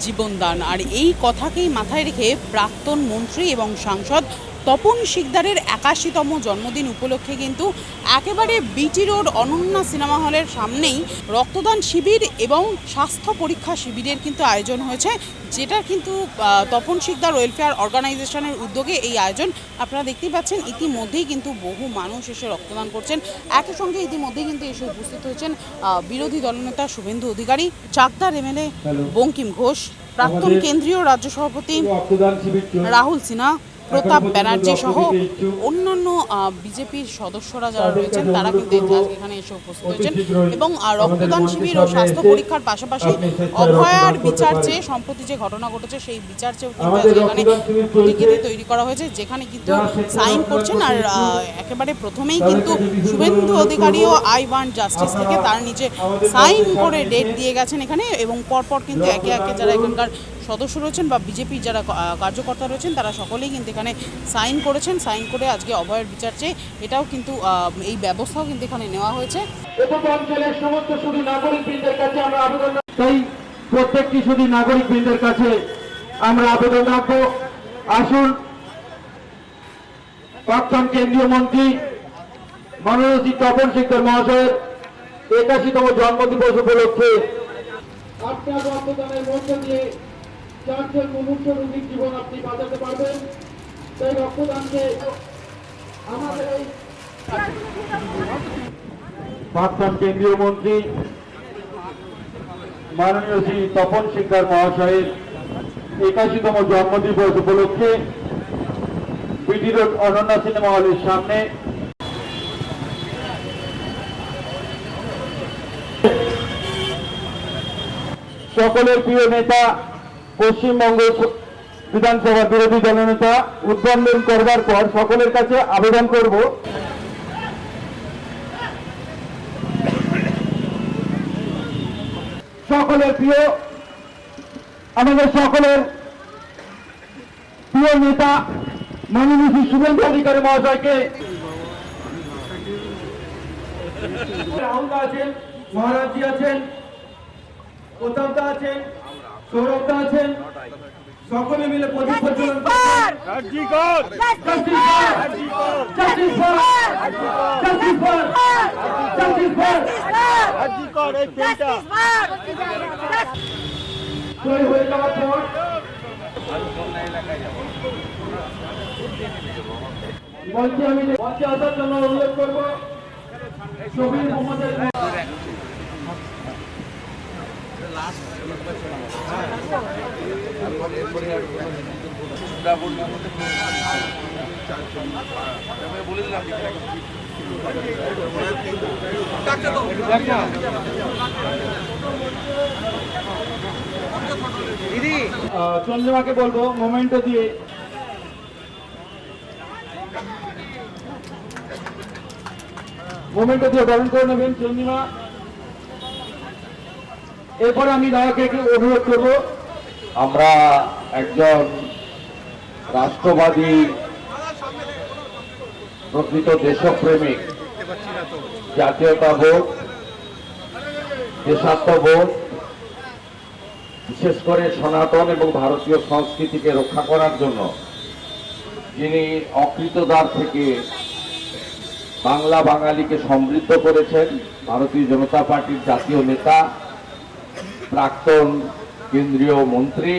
জীবনদান। আর এই কথাকেই মাথায় রেখে প্রাক্তন মন্ত্রী এবং সাংসদ তপন শিকদারের একাশিতম জন্মদিন উপলক্ষে কিন্তু একেবারে বিটি রোড অনন্যা সিনেমা হলের সামনেই রক্তদান শিবির এবং স্বাস্থ্য পরীক্ষা শিবিরের কিন্তু আয়োজন হয়েছে যেটা কিন্তু তপন শিকদার ওয়েলফেয়ার অর্গানাইজেশনের উদ্যোগে এই আয়োজন আপনারা দেখতেই পাচ্ছেন ইতিমধ্যেই কিন্তু বহু মানুষ এসে রক্তদান করছেন একই সঙ্গে ইতিমধ্যেই কিন্তু এসে উপস্থিত হয়েছেন বিরোধী দলনেতা শুভেন্দু অধিকারী চাকদার এমএলএ বঙ্কিম ঘোষ প্রাক্তন কেন্দ্রীয় রাজ্য সভাপতি। রাহুল সিনহা প্রতাপ ব্যানার্জি সহ। অন্যান্য বিজেপির সদস্যরা যারা রয়েছেন তারা কিন্তু এখানে এসে উপস্থিত হয়েছেন এবং রক্তদান শিবির ও স্বাস্থ্য পরীক্ষার পাশাপাশি অভয়ার বিচার চেয়ে সম্প্রতি যে ঘটনা ঘটেছে সেই বিচার চেয়েও কিন্তু আজকে এখানে। প্রতিকৃতি তৈরি করা হয়েছে যেখানে কিন্তু সাইন করছেন আর একেবারে প্রথমেই কিন্তু শুভেন্দু অধিকারীও আই ওয়ান্ট জাস্টিস থেকে তার নিচে সাইন করে ডেট দিয়ে গেছেন এখানে এবং পরপর কিন্তু একে একে যারা এখানকার সদস্য রয়েছেন বা বিজেপির যারা কার্যকর্তা রয়েছেন তারা সকলেই কিন্তু এখানে সাইন করেছেন, সাইন করে আজকে অভয়ের বিচার চেয়ে এটাও কিন্তু এই ব্যবস্থাও কিন্তু এখানে নেওয়া হয়েছে। অঞ্চলের শুধু নাগরিকবৃন্দের কাছে তাই প্রত্যেকটি শুধু নাগরিকবৃন্দের কাছে আমরা আবেদন রাখব। আসুন, প্রাক্তন কেন্দ্রীয় মন্ত্রী মাননীয় শ্রী তপন শিকদার মহাশয়ের একাশিতম জন্মদিবস উপলক্ষে আপনার রক্তদানের মধ্য দিয়ে চারজন মুমূর্ষ রোগীর জীবন আপনি বাঁচাতে পারবেন। প্রাক্তন কেন্দ্রীয় মন্ত্রী মাননীয় শ্রী তপন শিকদার মহাশয়ের একাশিতম জন্মদিবস উপলক্ষে বিডি রোড অনন্যা সিনেমা হলের সামনে সকলের প্রিয় নেতা পশ্চিমবঙ্গ বিধানসভা বিরোধী দলনেতা উদ্বোধন করবার পর সকলের কাছে আবেদন করব। সকলের প্রিয়, আমাদের সকলের প্রিয় নেতা মাননীয় শ্রী শুভেন্দু অধিকারী মহাশয়কে রাহুলদা আছেন, মহারাজজি আছেন, প্রতাপদা আছেন, সৌরভদা আছেন সকলে মিলে! জয় হয়ে যাওয়ার পর মঞ্চে আমি মঞ্চে আসার জন্য অনুরোধ করব আহ, চন্দ্রিমাকে বলব মোমেন্টে দিয়ে। মোমেন্টে দিয়ে বরণ করে নেবেন চন্দ্রিমা। এরপরে আমি দাদাকে অনুরোধ করব। আমরা একজন রাষ্ট্রবাদী প্রকৃত দেশপ্রেমিক, জাতীয়তা জাতীয়তাবোধ দেশাত্মবোধ বিশেষ করে সনাতন এবং ভারতীয় সংস্কৃতিকে রক্ষা করার জন্য যিনি অকৃতদার থেকে বাংলা বাঙালিকে সমৃদ্ধ করেছেন, ভারতীয় জনতা পার্টির জাতীয় নেতা, প্রাক্তন কেন্দ্রীয় মন্ত্রী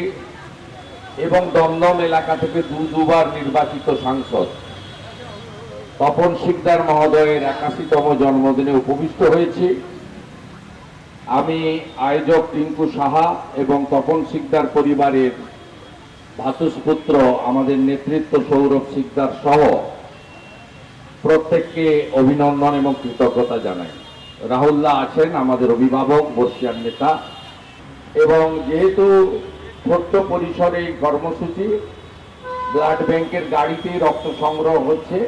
এবং দমদম এলাকা থেকে দু দুবার নির্বাচিত সাংসদ। তপন শিকদার মহোদয়ের একাশিতম জন্মদিনে উপবিষ্ট হয়েছি। আমি আয়োজক টিঙ্কু সাহা এবং তপন শিকদার পরিবারের ভাতুষপুত্র আমাদের নেতৃত্ব সৌরভ শিকদার সহ প্রত্যেককে অভিনন্দন এবং কৃতজ্ঞতা জানাই। রাহুল্লাহ আছেন আমাদের অভিভাবক বর্ষিয়ার নেতা। এবং যেহেতু ছোট্ট পরিসরে এই কর্মসূচি, ব্লাড ব্যাংকের গাড়িতে রক্ত সংগ্রহ হচ্ছে।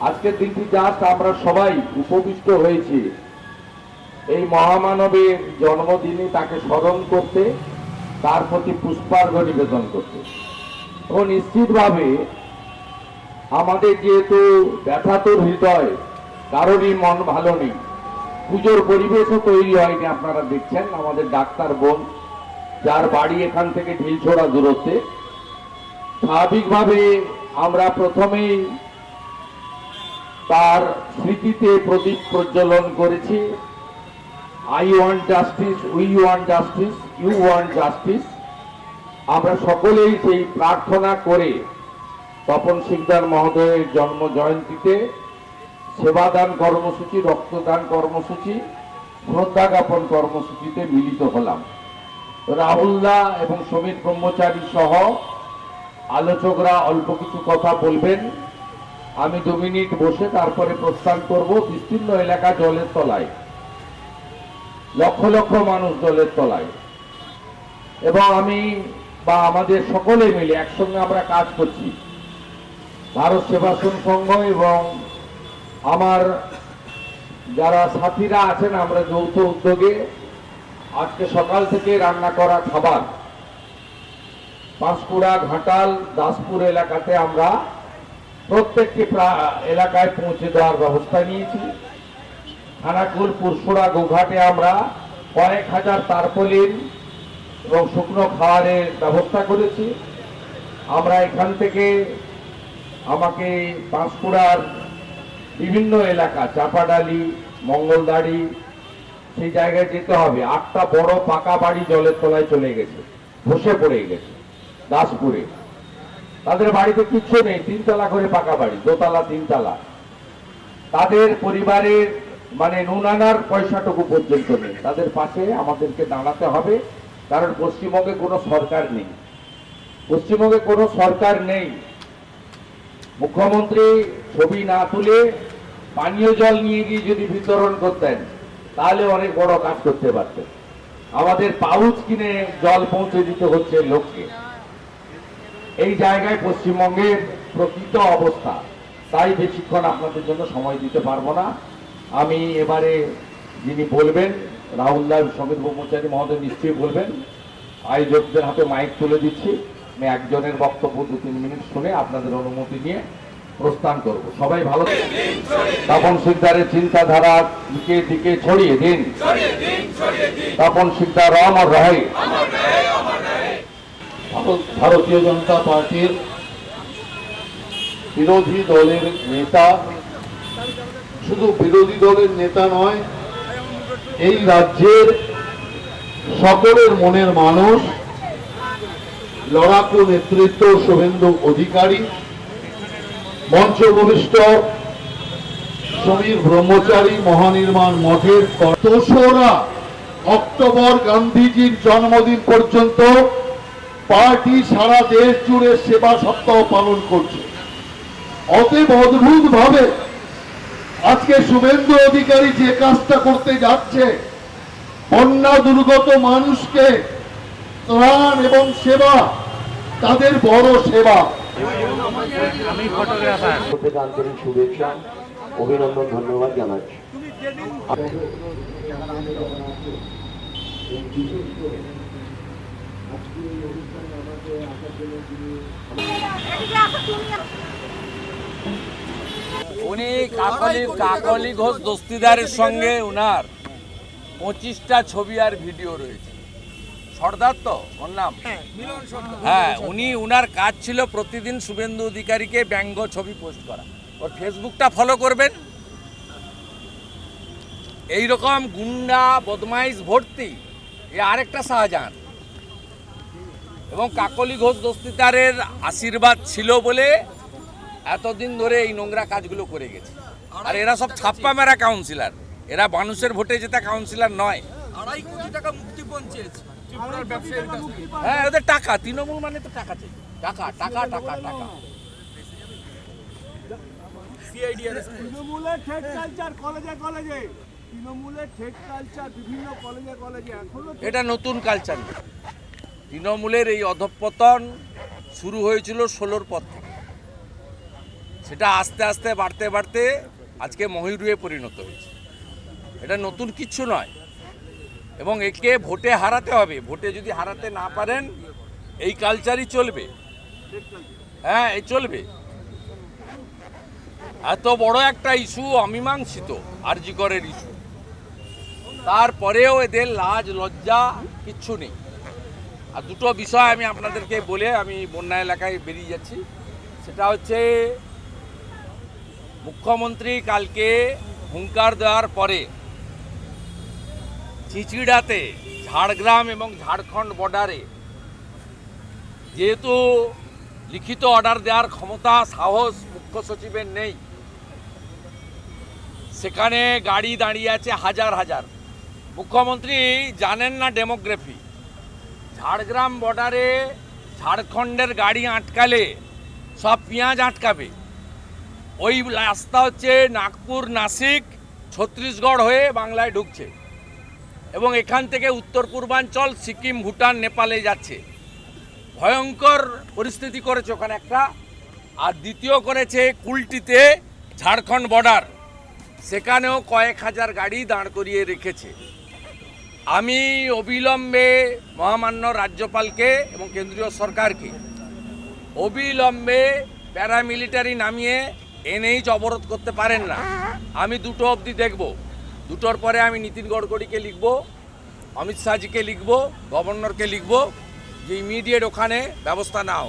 আজকের দিনটি জাস্ট আমরা সবাই উপবিষ্ট হয়েছি। এই মহামানবের জন্মদিনে তাকে স্মরণ করতে, তার প্রতি পুষ্পার্ঘ নিবেদন করতে। ও নিশ্চিতভাবে আমাদের যেহেতু ব্যথাতুর হৃদয়, কারোরই মন ভালো নেই। পুজোর পরিবেশও তৈরি হয়নি, আপনারা দেখছেন আমাদের ডাক্তার বোন। যার বাড়ি এখান থেকে ঢিলছোড়া দূরত্বে। স্বাভাবিকভাবে আমরা প্রথমেই তার স্মৃতিতে প্রদীপ প্রজ্বলন করেছি। I want justice, we want justice, you want justice. আমরা সকলেই সেই প্রার্থনা করে তপন সিকদার মহোদয়ের জন্ম জয়ন্তীতে সেবাদান কর্মসূচি, রক্তদান কর্মসূচি, শ্রদ্ধা জ্ঞাপন কর্মসূচিতে মিলিত হলাম। রাহুলদা এবং সমীর ব্রহ্মচারী সহ আলোচকরা অল্প কিছু কথা বলবেন। আমি দু মিনিট বসে তারপরে প্রস্থান করব বিস্তীর্ণ এলাকা জলের তলায়। লক্ষ লক্ষ মানুষ জলের তলায়। এবং আমি বা আমাদের সকলে মিলে একসঙ্গে আমরা কাজ করছি। ভারত সেবাশ্রম সংঘ এবং আমার যারা সাথীরা আছেন আমরা যৌথ উদ্যোগে আজকে সকাল থেকে রান্না করা খাবার। পাঁশকুড়া, ঘাটাল, দাসপুর এলাকাতে আমরা প্রত্যেকটি প্রা- এলাকায় পৌঁছে দেওয়ার ব্যবস্থা নিয়েছি। খানাকুল পুরসুরা গোঘাটে আমরা কয়েক হাজার তারপলিন এবং শুকনো খাবারের ব্যবস্থা করেছি। আমরা এখান থেকে আমাকে পাঁশকুড়ার বিভিন্ন এলাকা, চাপাডালি, মঙ্গলদাড়ি সেই জায়গায় যেতে হবে। আটটা বড় পাকা বাড়ি জলের তলায় চলে গেছে বসে পড়ে গেছে, দাসপুরে। তাদের বাড়িতে কিচ্ছু নেই, তিনতলা করে পাকা বাড়ি, দোতলা, তিনতলা। তাদের পরিবারের মানে নুনানার পয়সাটুকু পর্যন্ত নেই। তাদের পাশে আমাদেরকে দাঁড়াতে হবে, কারণ পশ্চিমবঙ্গে কোনো সরকার নেই। পশ্চিমবঙ্গে কোনো সরকার নেই। মুখ্যমন্ত্রী ছবি না তুলে পানীয় জল নিয়ে গিয়ে যদি বিতরণ করতেন তাহলে অনেক বড় কাজ করতে পারতেন। আমাদের পাউচ কিনে জল পৌঁছে দিতে হচ্ছে লোককে। এই জায়গায় পশ্চিমবঙ্গের প্রকৃত অবস্থা, তাই বেশিক্ষণ আপনাদের জন্য সময় দিতে পারব না। আমি এবারে যিনি বলবেন, রাহুল দাস সমীর ব্রহ্মচারী মহোদয় নিশ্চয়ই বলবেন, আয়োজকদের হাতে মাইক তুলে দিচ্ছি। আমি একজনের বক্তব্য দু তিন মিনিট শুনে আপনাদের অনুমতি নিয়ে প্রস্থান করব। সবাই ভালো তপন সিকদারের চিন্তাধারা দিকে দিকে ছড়িয়ে দিন। তপন সিকদার অমর রহে। ভারতীয় জনতা পার্টির বিরোধী দলের নেতা। শুধু বিরোধী দলের নেতা নয়, এই রাজ্যের সকলের মনের মানুষ, লড়াকু নেতৃত্ব শুভেন্দু অধিকারী। মঞ্চ ভূমিষ্ঠ সমীর ব্রহ্মচারী মহানির্মাণ মঠের দোসরা অক্টোবর গান্ধীজির জন্মদিন পর্যন্ত পার্টি সারা দেশ জুড়ে সেবা সপ্তাহ পালন করছে। অতএব অদ্ভুত ভাবে আজকে শুভেন্দু অধিকারী যে কাজটা করতে যাচ্ছে, বন্যা দুর্গত মানুষকে ত্রাণ এবং সেবা, তাদের বড় সেবা। থেকে আন্তরিক শুভেচ্ছা অভিনন্দন ধন্যবাদ জানাচ্ছি। উনি কাকলি কাকলি ঘোষ দস্তিদারের সঙ্গে উনার পঁচিশটা ছবি আর ভিডিও রয়েছে। সর্দার তো ওর নাম। হ্যাঁ উনি উনার কাজ ছিল প্রতিদিন শুভেন্দু অধিকারীকে ব্যঙ্গ ছবি পোস্ট করা। ওর ফেসবুকটা ফলো করবেন। এই রকম গুন্ডা বদমাইশ ভর্তি এ আরেকটা শাহজাহান। এবং কাকলি ঘোষ দস্তিদারের আশীর্বাদ ছিল বলে এতদিন ধরে এই নোংরা কাজগুলো করে গেছে। আর এরা সব ছাপ্পা মেরা কাউন্সিলর এরা মানুষের ভোটে জেতা কাউন্সিলর নয়। আড়াই কোটি টাকা মুক্তিপণ চেয়েছে। হ্যাঁ ওদের টাকা তৃণমূল মানে তো টাকা চাই। টাকা টাকা টাকা টাকা। তৃণমূলের ঠেক কালচার কলেজে কলেজে। তৃণমূলের ঠেক কালচার বিভিন্ন কলেজে কলেজে। এখনও এটা নতুন কালচার। না। তৃণমূলের এই অধঃপতন শুরু হয়েছিল ষোলোর পর থেকে। সেটা আস্তে আস্তে বাড়তে বাড়তে আজকে মহিরুয়ে পরিণত হয়েছে। এটা নতুন কিচ্ছু নয়। এবং একে ভোটে হারাতে হবে। ভোটে যদি হারাতে না পারেন, এই কালচারই চলবে। হ্যাঁ এই চলবে। এত বড় একটা ইস্যু অমীমাংসিত, আরজিকরের ইস্যু তারপরেও এদের লাজ, লজ্জা কিচ্ছু নেই। আর দুটো বিষয় আমি আপনাদেরকে বলে আমি বন্যা এলাকায় বেরিয়ে যাচ্ছি। সেটা হচ্ছে, মুখ্যমন্ত্রী কালকে হুঙ্কার দেওয়ার পরে চিচিড়াতে, ঝাড়গ্রাম এবং ঝাড়খণ্ড বর্ডারে যেহেতু লিখিত অর্ডার দেওয়ার ক্ষমতা, সাহস মুখ্য সচিবের নেই, সেখানে গাড়ি দাঁড়িয়ে আছে হাজার হাজার। মুখ্যমন্ত্রী জানেন না ডেমোগ্রাফি। ঝাড়গ্রাম বর্ডারে ঝাড়খণ্ডের গাড়ি আটকালে সব পেঁয়াজ আটকাবে। ওই রাস্তা হচ্ছে নাগপুর নাসিক ছত্তিশগড় হয়ে বাংলায় ঢুকছে। এবং এখান থেকে উত্তর পূর্বাঞ্চল, সিকিম, ভুটান, নেপালে যাচ্ছে। ভয়ঙ্কর পরিস্থিতি করেছে ওখানে একটা। আর দ্বিতীয় করেছে কুলটিতে ঝাড়খণ্ড বর্ডার সেখানেও কয়েক হাজার গাড়ি দাঁড় করিয়ে রেখেছে। আমি অবিলম্বে মহামান্য রাজ্যপালকে এবং কেন্দ্রীয় সরকারকে অবিলম্বে প্যারামিলিটারি নামিয়ে এনএইচ অবরোধ করতে পারেন না। আমি দুটো অবধি দেখব। দুটোর পরে আমি নীতিন গডকরিকে লিখব, অমিত শাহজিকে লিখব, গভর্নরকে লিখব, যে ইমিডিয়েট ওখানে ব্যবস্থা নাও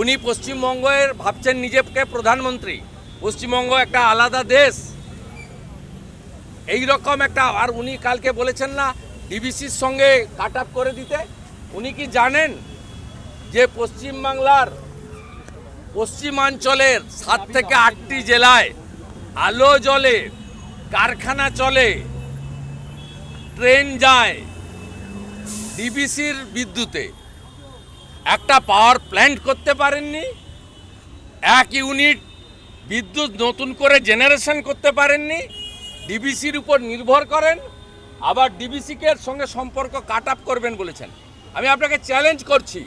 উনি পশ্চিমবঙ্গের ভাবছেন নিজেকে প্রধানমন্ত্রী। পশ্চিমবঙ্গ একটা আলাদা দেশ। এই রকম একটা, আর উনি কালকে বলেছেন না, ডিবিসির সঙ্গে কাট আপ করে দিতে। উনি কি জানেন যে পশ্চিমবাংলার পশ্চিমাঞ্চলের সাত থেকে আটটি জেলায় আলো জ্বলে কারখানা চলে, ট্রেন যায়, ডিবিসির বিদ্যুতে। একটা পাওয়ার প্ল্যান্ট করতে পারেননি, এক ইউনিট বিদ্যুৎ নতুন করে জেনারেশন করতে পারেননি, ডিবিসির উপর নির্ভর করেন, আবার ডিবিসিকে সঙ্গে সম্পর্ক কাট আপ করবেন বলেছেন। আমি আপনাকে চ্যালেঞ্জ করছি,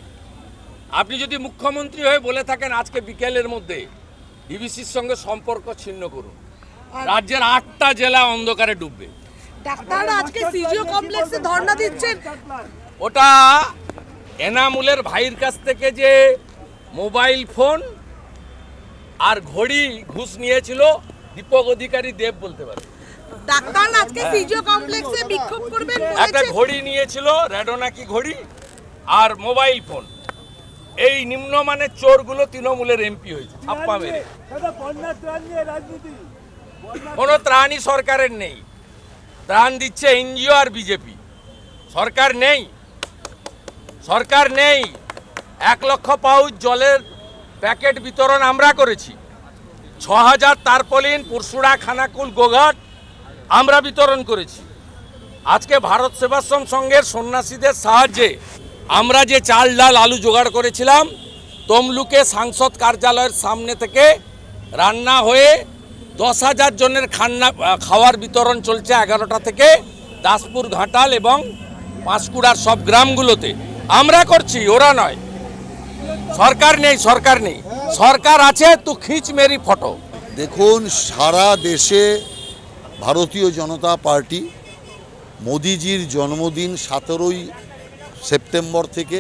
আপনি যদি মুখ্যমন্ত্রী হয়ে বলে থাকেন আজকে বিকেলের মধ্যে, ডিবিসির সঙ্গে সম্পর্ক ছিন্ন করুন। রাজ্যের আটটা জেলা অন্ধকারে ডুববে। ডাক্তাররা আজকে সিজিও কমপ্লেক্সে ধর্ণা দিচ্ছেন। ওটা এনামুলের ভাইয়ের কাছ থেকে যে মোবাইল ফোন আর ঘড়ি ঘুষ নিয়েছিল দীপক অধিকারী দেব বলতে পারে। ডাক্তাররা আজকে সিজিও কমপ্লেক্সে বিক্ষোভ করবেন একটা ঘড়ি নিয়েছিল রেডোনাকি ঘড়ি আর মোবাইল ফোন। এই নিম্নমানের চোরগুলো তৃণমূলের এমপি হয়েছে ছাপ্পা মেরে। দাদা বন্যা ত্রাণ নিয়ে রাজনীতি। কোনো ত্রাণই সরকারের নেই। ত্রাণ দিচ্ছে এনজিও আর বিজেপি। সরকার নেই। সরকার নেই। এক লক্ষ পাউচ জলের প্যাকেট বিতরণ আমরা করেছি। ছ হাজার তারপলিন পুরসুড়া খানাকুল, গোঘাট আমরা বিতরণ করেছি। আজকে ভারত সেবাশ্রম সংঘের সন্ন্যাসীদের সাহায্যে আমরা যে চাল, ডাল, আলু জোগাড় করেছিলাম, তমলুকে সাংসদ কার্যালয়ের সামনে থেকে রান্না হয়ে দশ হাজার জনের খান্না খাওয়ার বিতরণ চলছে এগারোটা থেকে দাসপুর ঘাটাল এবং পাঁশকুড়ার সব গ্রামগুলোতে। আমরা করছি, ওরা নয়। সরকার নেই সরকার নেই। সরকার আছে, তো খিচ মেরি ফটো। দেখুন, সারা দেশে ভারতীয় জনতা পার্টি মোদিজির জন্মদিন সতেরোই সেপ্টেম্বর থেকে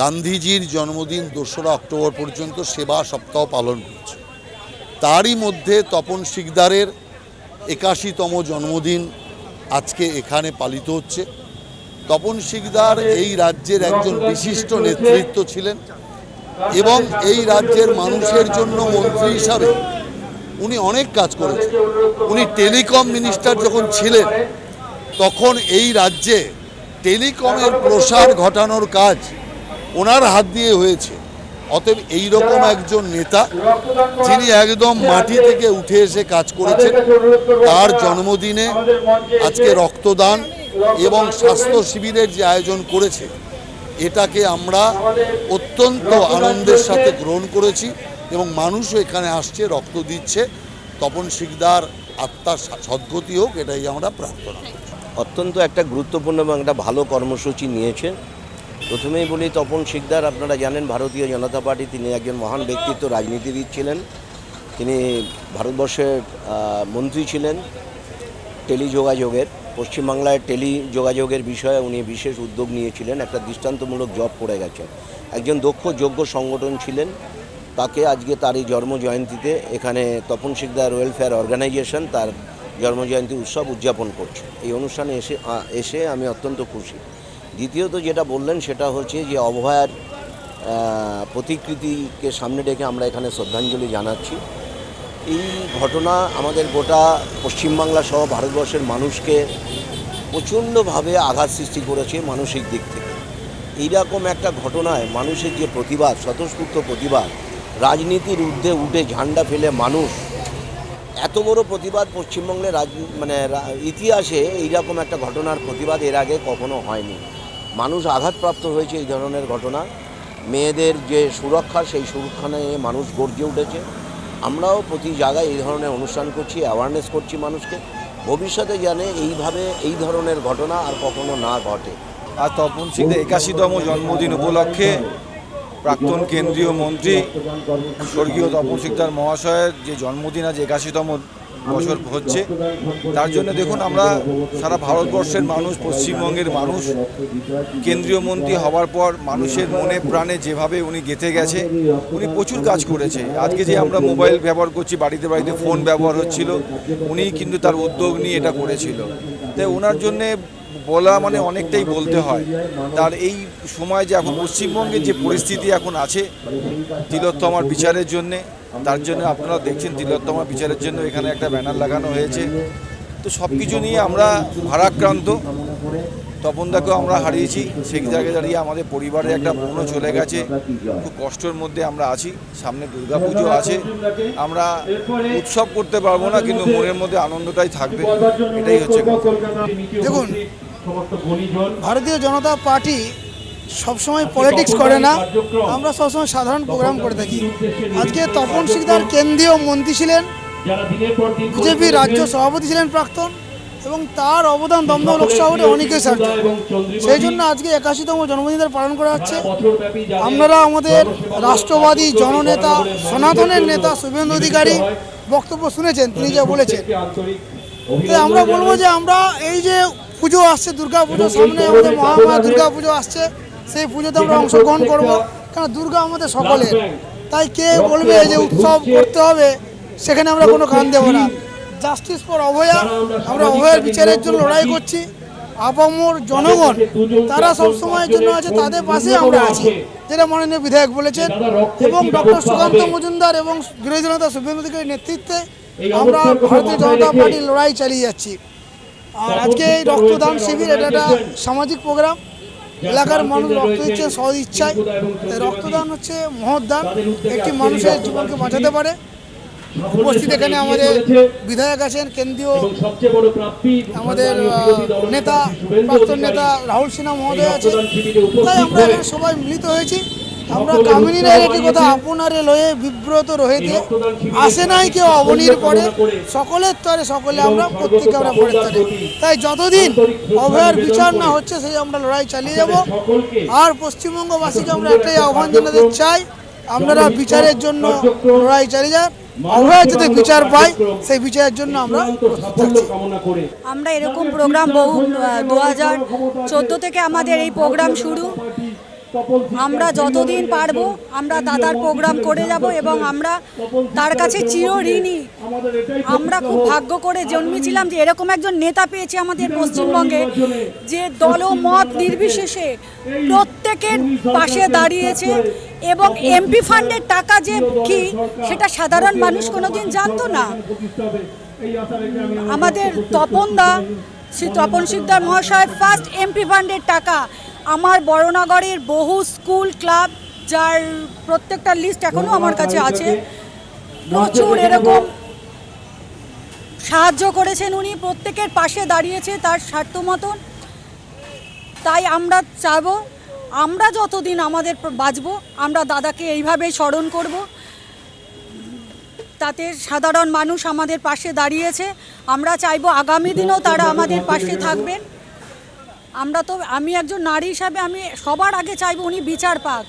গান্ধীজির জন্মদিন দোসরা অক্টোবর পর্যন্ত সেবা সপ্তাহ পালন করছে। তারই মধ্যে তপন শিকদারের একাশিতম জন্মদিন আজকে এখানে পালিত হচ্ছে। তপন শিকদার এই রাজ্যের একজন বিশিষ্ট নেতৃত্ব ছিলেন এবং এই রাজ্যের মানুষের জন্য মন্ত্রী হিসাবে উনি অনেক কাজ করেছেন। উনি টেলিকম মিনিস্টার যখন ছিলেন, তখন এই রাজ্যে টেলিকমের প্রসার ঘটানোর কাজ ওনার হাত দিয়ে হয়েছে। অতএব এইরকম একজন নেতা যিনি একদম মাটি থেকে উঠে এসে কাজ করেছেন তার জন্মদিনে আজকে রক্তদান এবং স্বাস্থ্য শিবিরের যে আয়োজন করেছে এটাকে আমরা অত্যন্ত আনন্দের সাথে গ্রহণ করেছি এবং মানুষও এখানে আসছে রক্ত দিচ্ছে। তপন শিকদার আত্মার সদ্গতি হোক এটাই আমরা প্রার্থনা অত্যন্ত একটা গুরুত্বপূর্ণ এবং একটা ভালো কর্মসূচি নিয়েছেন। প্রথমেই বলি, তপন শিকদার আপনারা জানেন, ভারতীয় জনতা পার্টি, তিনি একজন মহান ব্যক্তিত্ব, রাজনীতিবিদ ছিলেন। তিনি ভারতবর্ষের মন্ত্রী ছিলেন টেলিযোগাযোগের। পশ্চিমবাংলায় টেলি যোগাযোগের বিষয়ে উনি বিশেষ উদ্যোগ নিয়েছিলেন, একটা দৃষ্টান্তমূলক জব করে গেছেন একজন দক্ষ, যোগ্য সংগঠন ছিলেন, তাকে আজকে তার এই জন্ম জয়ন্তীতে এখানে তপন শিকদার ওয়েলফেয়ার অর্গানাইজেশন তার জন্মজয়ন্তী উৎসব উদযাপন করছে। এই অনুষ্ঠানে এসে এসে আমি অত্যন্ত খুশি। দ্বিতীয়ত যেটা বললেন সেটা হচ্ছে যে অভয়ার প্রতিকৃতিকে সামনে রেখে আমরা এখানে শ্রদ্ধাঞ্জলি জানাচ্ছি। এই ঘটনা আমাদের গোটা পশ্চিমবাংলা সহ ভারতবর্ষের মানুষকে প্রচণ্ডভাবে আঘাত সৃষ্টি করেছে মানসিক দিক থেকে। এইরকম একটা ঘটনায় মানুষের যে প্রতিবাদ, স্বতঃস্ফূর্ত প্রতিবাদ, রাজনীতির ঊর্ধ্বে উঠে ঝান্ডা ফেলে মানুষ, এত বড় প্রতিবাদ পশ্চিমবঙ্গের রাজ মানে ইতিহাসে এইরকম একটা ঘটনার প্রতিবাদ এর আগে কখনো হয়নি। মানুষ আঘাতপ্রাপ্ত হয়েছে এই ধরনের ঘটনা। মেয়েদের যে সুরক্ষা, সেই সুরক্ষা নিয়ে মানুষ গর্জে উঠেছে। আমরাও প্রতি জায়গায় এই ধরনের অনুষ্ঠান করছি অ্যাওয়ারনেস করছি মানুষকে। ভবিষ্যতে জানে এইভাবে এই ধরনের ঘটনা আর কখনো না ঘটে। আর তপন সিংদের একাশিতম জন্মদিন উপলক্ষে প্রাক্তন কেন্দ্রীয় মন্ত্রী স্বর্গীয় তপন সিকদার মহাশয়ের যে জন্মদিন, আজ একাশিতম বছর হচ্ছে। তার জন্য দেখুন আমরা সারা ভারতবর্ষের মানুষ, পশ্চিমবঙ্গের মানুষ, কেন্দ্রীয় মন্ত্রী হওয়ার পর মানুষের মনে প্রাণে যেভাবে উনি গেঁথে গেছে, উনি প্রচুর কাজ করেছে। আজকে যে আমরা মোবাইল ব্যবহার করছি, বাড়িতে বাড়িতে ফোন ব্যবহার হচ্ছিল উনি কিন্তু তার উদ্যোগ নিয়ে এটা করেছিল। তাই ওনার জন্যে বলা মানে অনেকটাই বলতে হয়। তার এই সময় যে এখন পশ্চিমবঙ্গের যে পরিস্থিতি এখন আছে, তিলোত্তমার বিচারের জন্যে, তার জন্য আপনারা দেখছেন তিলোত্তমার বিচারের জন্য এখানে একটা ব্যানার লাগানো হয়েছে। তো সব কিছু নিয়ে আমরা ভারাক্রান্ত। তপনদাকেও আমরা হারিয়েছি, সেই জায়গায় দাঁড়িয়ে আমাদের পরিবারে একটা বোনও চলে গেছে। খুব কষ্টের মধ্যে আমরা আছি, সামনে দুর্গাপুজো আছে। আমরা উৎসব করতে পারব না, কিন্তু মনের মধ্যে আনন্দটাই থাকবে। এটাই হচ্ছে। দেখুন ভারতীয় জনতা পার্টি সবসময় পলিটিক্স করে না। আমরা সবসময় সাধারণ প্রোগ্রাম করে থাকি। আজকে তপন সিকদার কেন্দ্রীয় মন্ত্রী ছিলেন। বিজেপি রাজ্য সভাপতি ছিলেন প্রাক্তন এবং তার অবদান দমদম লোকসভা ভোটে অনেকেই সার্থ সেই জন্য আজকে একাশিতম জন্মদিন তার পালন করা হচ্ছে। আপনারা আমাদের রাষ্ট্রবাদী জননেতা সনাতনের নেতা শুভেন্দু অধিকারী বক্তব্য শুনেছেন তিনি যা বলেছেন। আমরা বলব যে আমরা এই যে পুজো আসছে দুর্গা পুজো সামনে আমাদের মহামায়া দুর্গা পুজো আসছে সেই পুজোতে আমরা অংশগ্রহণ করব। কারণ দুর্গা আমাদের সকলের। তাই কে বলবে যে উৎসব করতে হবে সেখানে আমরা কোনো কান দেবো না। জাস্টিস ফর অভয়া আমরা অভয়ের বিচারের জন্য লড়াই করছি আপামর জনগণ তারা সব সময়ের জন্য আছে তাদের পাশে আমরা আছি যেটা মাননীয় বিধায়ক বলেছেন। এবং ডক্টর সুকান্ত মজুমদার এবং বিরোধী জনতা শুভেন্দু নেতৃত্বে আমরা ভারতীয় জনতা পার্টির লড়াই চালিয়ে যাচ্ছি। আর আজকে এই রক্তদান শিবির এটা একটা সামাজিক প্রোগ্রাম। এলাকার মানুষ রক্ত দিচ্ছে সহজ ইচ্ছায়। রক্তদান হচ্ছে মহৎ দান। একটি মানুষের জীবনকে বাঁচাতে পারে। উপস্থিত এখানে আমাদের বিধায়ক আছেন কেন্দ্রীয় আমাদের নেতা প্রাক্তন নেতা রাহুল সিনহা মহোদয় আছে তাই আমরা সবাই মিলিত হয়েছি। আমরা কামিনী রায়ের একটি কথা আপনারে লয়ে বিব্রত রহিতে আসে নাই কেউ অবনীর পরে সকলের তরে সকলে আমরা প্রত্যেকে আমরা পরের তরে। তাই যতদিন অভয়ার বিচার না হচ্ছে সেই আমরা লড়াই চালিয়ে যাব। আর পশ্চিমবঙ্গবাসীকে আমরা একটাই আহ্বান জানাতে চাই আপনারা বিচারের জন্য লড়াই চালিয়ে যান অভয়া যাতে বিচার পাই সেই বিচারের জন্য আমরা আমরা এরকম প্রোগ্রাম বহু দু হাজার চোদ্দ থেকে আমাদের এই প্রোগ্রাম শুরু। আমরা যতদিন পারব, আমরা দাদার প্রোগ্রাম করে যাব এবং আমরা তার কাছে চির ঋণী। আমরা খুব ভাগ্য করে জন্মেছিলাম যে এরকম একজন নেতা পেয়েছি আমাদের পশ্চিমবঙ্গে, যে দল মত নির্বিশেষে প্রত্যেকের পাশে দাঁড়িয়েছে এবং এমপি ফান্ডের টাকা যে কি, সেটা সাধারণ মানুষ কোনোদিন জানতো না। আমাদের তপনদা শ্রী তপন সিকদার মহাশয় ফার্স্ট এমপি ফান্ডের টাকা আমার বড়নগরের বহু স্কুল, ক্লাব, যার প্রত্যেকটা লিস্ট এখনও আমার কাছে আছে। প্রচুর এরকম সাহায্য করেছেন উনি, প্রত্যেকের পাশে দাঁড়িয়েছে তার স্বার্থ মতন। তাই আমরা চাবো আমরা যতদিন আমাদের বাঁচবো, আমরা দাদাকে এইভাবেই স্মরণ করব। তাতে সাধারণ মানুষ আমাদের পাশে দাঁড়িয়েছে। আমরা চাইব আগামী দিনেও তারা আমাদের পাশে থাকবেন। আমরা তো আমি একজন নারী হিসাবে আমি সবার আগে চাইব উনি বিচার পাক।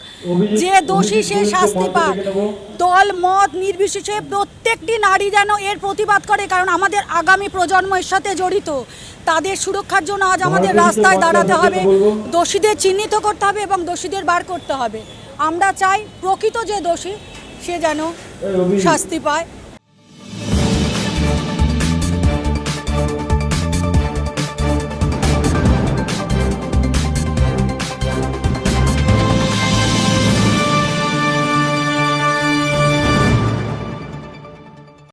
যে দোষী সে শাস্তি পাক। দল মত নির্বিশেষে প্রত্যেকটি নারী যেন এর প্রতিবাদ করে কারণ আমাদের আগামী প্রজন্ম এর সাথে জড়িত। তাদের সুরক্ষার জন্য আজ আমাদের রাস্তায় দাঁড়াতে হবে। দোষীদের চিহ্নিত করতে হবে এবং দোষীদের বার করতে হবে। আমরা চাই প্রকৃত যে দোষী সে যেন শাস্তি পায়।